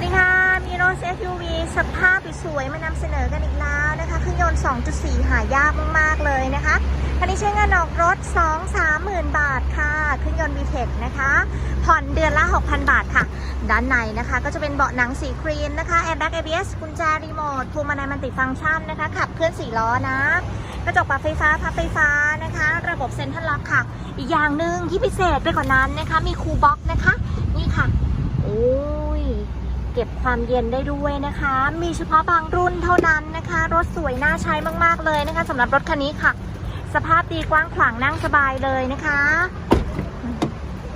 วัสดีค่ะ มีรถ SUV สภาพสวยมานำเสนอกันอีกแล้วนะคะ เครื่องยนต์ 2.4 หายากมาก ๆ เลยนะคะ คันนี้ใช้เงินออกรถ 2-3หมื่นบาทค่ะ เครื่องยนต์ VTEC นะคะ ผ่อนเดือนละ 6,000 บาทค่ะ ด้านในนะคะ ก็จะเป็นเบาะหนังสีครีมนะคะแอร์แบ็ก ABS กุญแจรีโมทพวงมาลัยมันติฟังก์ชันนะคะ ขับเคลื่อน4ล้อนะกระจกปรับไฟฟ้าพับไฟฟ้านะคะ ระบบเซ็นทรัลล็อกค่ะ อีกอย่างหนึ่งที่พิเศษไปกว่านั้นนะคะ มีคูลบ็อกนะคะ นี่ค่ะ เก็บความเย็นได้ด้วยนะคะ มีเฉพาะบางรุ่นเท่านั้นนะคะ รถสวยน่าใช้มากๆเลยนะคะสำหรับรถคันนี้ค่ะ สภาพดีกว้างขวางนั่งสบายเลยนะคะ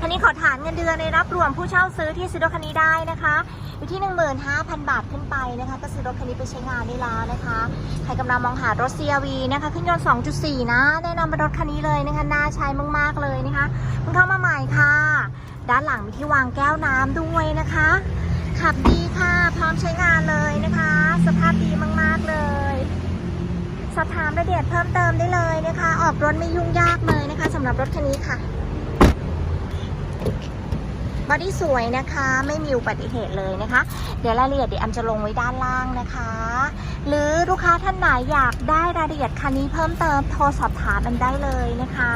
คันนี้ขอฐานเงินเดือนในรับรวมผู้เช่าซื้อที่ซื้อรถคันนี้ได้นะคะอยู่ที่ 15,000 บาทขึ้นไปนะคะ ก็ซื้อรถคันนี้ไปใช้งานได้แล้วนะคะ ใครกำลังมองหารถ CRV นะคะเครื่องยนต์ 2.4 นะ แนะนำเป็นรถคันนี้เลยนะคะ น่าใช้มาก ๆ เลยนะคะเพิ่งเข้ามาใหม่ค่ะ ด้านหลังมีที่วางแก้วน้ำด้วยนะคะ ขับดีค่ะ พร้อมใช้งานเลยนะคะ สภาพดีมาก ๆ เลย สอบถามรายละเอียดเพิ่มเติมได้เลยนะคะ ออกรถไม่ยุ่งยากเลยนะคะสำหรับรถคันนี้ค่ะบอดี้สวยนะคะ ไม่มีอุบัติเหตุเลยนะคะ เดี๋ยวรายละเอียดเดี๋ยวแอมจะลงไว้ด้านล่างนะคะ หรือลูกค้าท่านไหนอยากได้รายละเอียดคันนี้เพิ่มเติมโทรสอบถามมันได้เลยนะคะ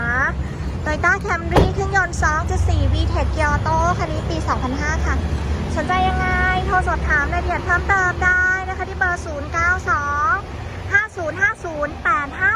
Toyota Camry เครื่องยนต์ 2.4 VTEC g i o t o คันนี้ปี 2005 ค่ะ สนใจยังไง โทรสอบถามรายละเอียดเพิ่มเติมได้นะคะที่เบอร์ 092 5050 858ติดต่อแอมค่ะ